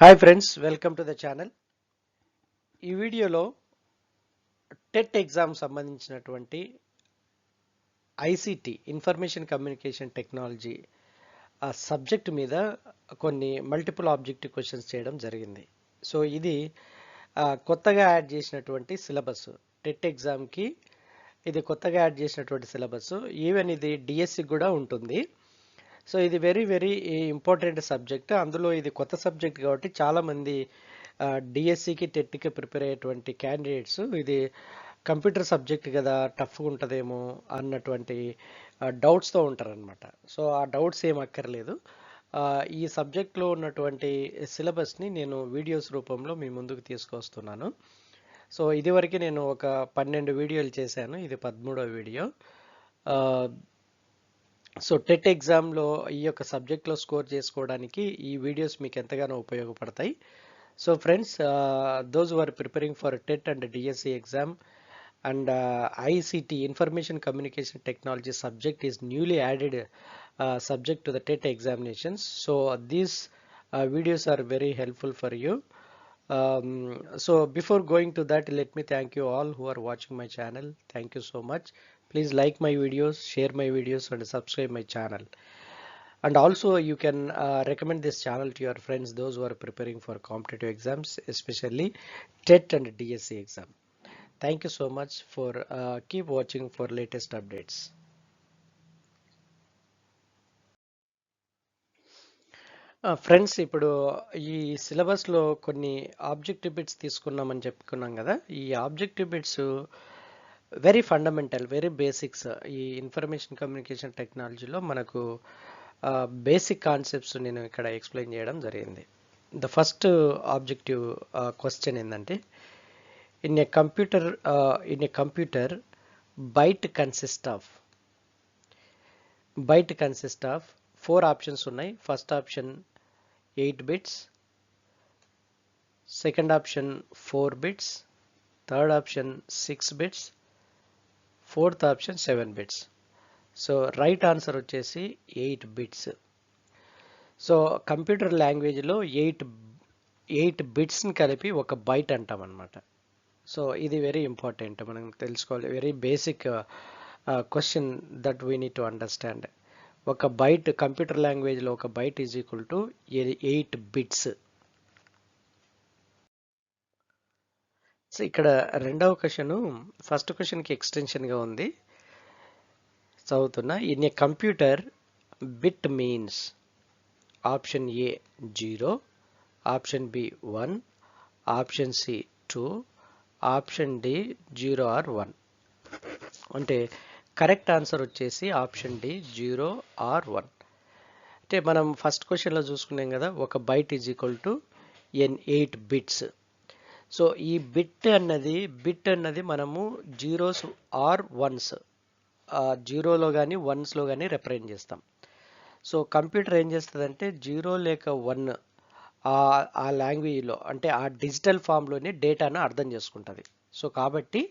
Hi friends welcome to the channel ఈ వీడియోలో TET exam సంబంధించినటువంటి ఐసిటి ఇన్ఫర్మేషన్ కమ్యూనికేషన్ టెక్నాలజీ ఆ సబ్జెక్ట్ మీద కొన్ని మల్టిపుల్ ఆబ్జెక్టివ్ క్వశ్చన్స్ చేయడం జరిగింది. సో ఇది కొత్తగా యాడ్ చేసినటువంటి సిలబస్ టెట్ ఎగ్జామ్కి ఇది కొత్తగా యాడ్ చేసినటువంటి సిలబస్ ఈవెన్ ఇది డిఎస్సి కూడా ఉంటుంది. సో ఇది వెరీ వెరీ ఇంపార్టెంట్ సబ్జెక్ట్ అందులో ఇది కొత్త సబ్జెక్ట్ కాబట్టి చాలామంది డిఎస్సికి టెట్కి ప్రిపేర్ అయ్యేటువంటి క్యాండిడేట్స్ ఇది కంప్యూటర్ సబ్జెక్ట్ కదా టఫ్గా ఉంటుందేమో అన్నటువంటి డౌట్స్తో ఉంటారనమాట సో ఆ డౌట్స్ ఏం అక్కర్లేదు. ఈ సబ్జెక్ట్లో ఉన్నటువంటి సిలబస్ని నేను వీడియోస్ రూపంలో మీ ముందుకు తీసుకొస్తున్నాను సో ఇదివరకు నేను ఒక పన్నెండు వీడియోలు చేశాను. ఇది పదమూడవ వీడియో సో టెట్ ఎగ్జామ్లో ఈ యొక్క సబ్జెక్ట్లో స్కోర్ చేసుకోవడానికి ఈ వీడియోస్ మీకు ఎంతగానో ఉపయోగపడతాయి. So friends those are preparing for TET and DSC exam and ICT information communication technology subject is newly added subject to the TET examinations so these videos are very helpful for you um, so before going to that let me thank you all who are watching my channel. Thank you so much. Please like my videos share my videos and subscribe my channel and also you can uh, recommend this channel to your friends those who are preparing for competitive exams especially tet and dsc exam thank you so much for uh, keep watching for latest updates friends ఇప్పుడు ఈ సిలబస్లో కొన్ని objective bits తీసుకున్నామని చెప్పుకున్నాం కదా ఈ objective bits very fundamental very basics. ఈ information communication టెక్నాలజీలో మనకు బేసిక్ కాన్సెప్ట్స్ నేను ఇక్కడ ఎక్స్ప్లెయిన్ చేయడం జరిగింది. ద ఫస్ట్ ఆబ్జెక్టివ్ క్వశ్చన్ ఏంటంటే in a computer in a computer byte consist of byte consist of four options ఉన్నాయి. First option eight bits second option four bits third option six bits fourth option seven bits. So right answer వచ్చేసి eight bits. So computer లాంగ్వేజ్లో eight eight బిట్స్ని కలిపి ఒక byte అంటాం అనమాట so ఇది very important. మనం తెలుసుకోవాలి. Very basic question that we need to understand. ఒక బైట్ కంప్యూటర్ లాంగ్వేజ్లో ఒక byte is equal to eight bits. So ఇక్కడ రెండవ క్వశ్చన్ ఫస్ట్ క్వశ్చన్కి ఎక్స్టెన్షన్గా ఉంది. చదువుతున్నా in a computer bit means option A zero option B one option C two option D zero or one అంటే కరెక్ట్ ఆన్సర్ వచ్చేసి option D zero or one అంటే మనం ఫస్ట్ క్వశ్చన్లో చూసుకున్నాం కదా ఒక byte is equal to an eight bits so ఈ bit అన్నది బిట్ అన్నది మనము జీరోస్ ఆర్ వన్స్ జీరోలో కానీ వన్స్లో కానీ రిప్రజెంట్ చేస్తాం. సో కంప్యూటర్ ఏం చేస్తుందంటే జీరో లేక వన్ ఆ లాంగ్వేజ్లో అంటే ఆ డిజిటల్ ఫామ్లోనే డేటాను అర్థం చేసుకుంటుంది. సో కాబట్టి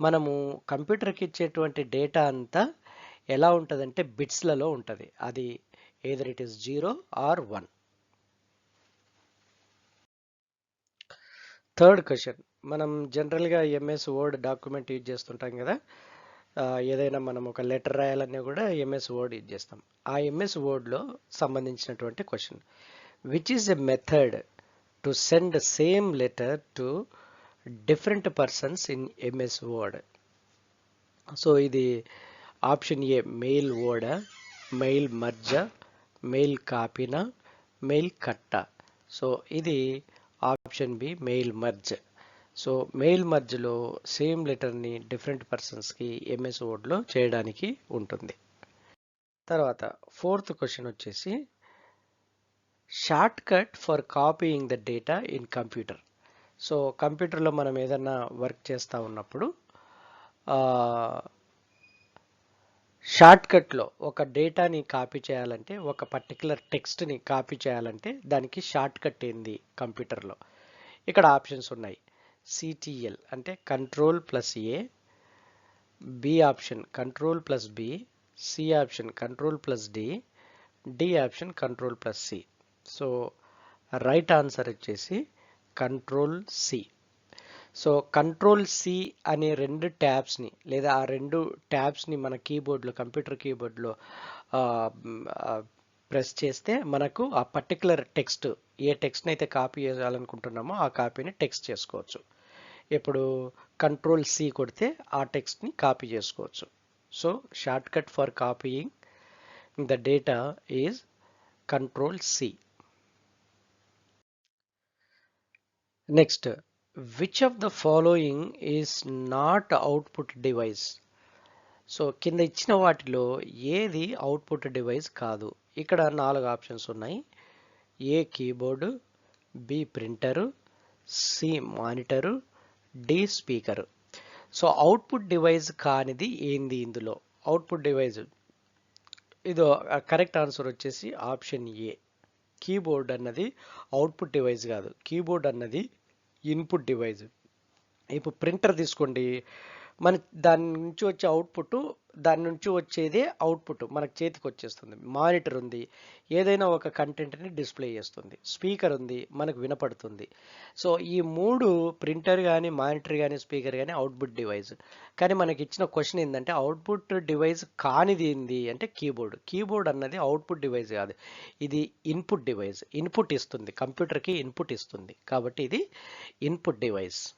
మనము కంప్యూటర్కి ఇచ్చేటువంటి డేటా అంతా ఎలా ఉంటుందంటే బిట్స్లలో ఉంటుంది. అది either it is zero or one. Third question. మనం జనరల్గా ఎంఎస్ వర్డ్ డాక్యుమెంట్ యూజ్ చేస్తుంటాం కదా. ఏదైనా మనం ఒక లెటర్ రాయాలన్నా కూడా ఎంఎస్ వర్డ్ యూజ్ చేస్తాం. ఆ ఎంఎస్ వర్డ్లో సంబంధించినటువంటి question. Which is a method to send same letter to different persons in MS word so ఇది option A mail word mail merge mail కాపీనా mail కట్ట సో ఇది option B mail merge. So mail మర్జ్లో same లెటర్ని different పర్సన్స్కి MS వర్డ్లో చేయడానికి ఉంటుంది. తర్వాత fourth question వచ్చేసి shortcut for copying the data in computer. So కంప్యూటర్లో మనం ఏదన్నా వర్క్ చేస్తూ ఉన్నప్పుడు షార్ట్కట్లో ఒక డేటాని కాపీ చేయాలంటే ఒక పర్టికులర్ టెక్స్ట్ని కాపీ చేయాలంటే దానికి షార్ట్కట్ ఏంది కంప్యూటర్లో. ఇక్కడ ఆప్షన్స్ ఉన్నాయి. సిటిఎల్ అంటే control plus A B option control plus B C option control plus D D option control plus C so right answer వచ్చేసి control C so control C అనే రెండు ట్యాబ్స్ని లేదా ఆ రెండు ట్యాబ్స్ని మన కీబోర్డ్లో కంప్యూటర్ కీబోర్డ్లో ప్రెస్ చేస్తే మనకు ఆ పర్టికులర్ టెక్స్ట్ ఏ టెక్స్ట్ని అయితే కాపీ చేయాలనుకుంటున్నామో ఆ కాపీని టెక్స్ట్ చేసుకోవచ్చు. ఇప్పుడు కంట్రోల్ సి కొడితే ఆ టెక్స్ట్ని కాపీ చేసుకోవచ్చు. So shortcut for copying the data is control C next which of the following is not output device so కింద ఇచ్చిన వాటిలో ఏది అవుట్పుట్ డివైస్ కాదు. ఇక్కడ నాలుగు ఆప్షన్స్ ఉన్నాయి. A keyboard B printer C monitor D speaker so output device కానిది ఏంది ఇందులో? అవుట్పుట్ డివైస్ ఇదో కరెక్ట్ ఆన్సర్ వచ్చేసి ఆప్షన్ ఏ కీబోర్డ్ అన్నది అవుట్పుట్ డివైస్ కాదు. కీబోర్డ్ అన్నది ఇన్పుట్ డివైస్ ఇప్పుడు ప్రింటర్ తీసుకోండి. మన దాని నుంచి వచ్చే అవుట్పుట్ దాని నుంచి వచ్చేదే అవుట్పుట్ మనకు చేతికి వచ్చేస్తుంది. మానిటర్ ఉంది. ఏదైనా ఒక కంటెంట్ని డిస్ప్లే చేస్తుంది. స్పీకర్ ఉంది. మనకు వినపడుతుంది. సో ఈ మూడు ప్రింటర్ కానీ మానిటర్ కానీ స్పీకర్ కానీ అవుట్పుట్ డివైస్ కానీ మనకి ఇచ్చిన క్వశ్చన్ ఏంటంటే అవుట్పుట్ డివైస్ కానిది ఏంది అంటే కీబోర్డ్ కీబోర్డ్ అన్నది అవుట్పుట్ డివైస్ కాదు. ఇది ఇన్పుట్ డివైస్ ఇన్పుట్ ఇస్తుంది. కంప్యూటర్కి ఇన్పుట్ ఇస్తుంది. కాబట్టి ఇది ఇన్పుట్ డివైస్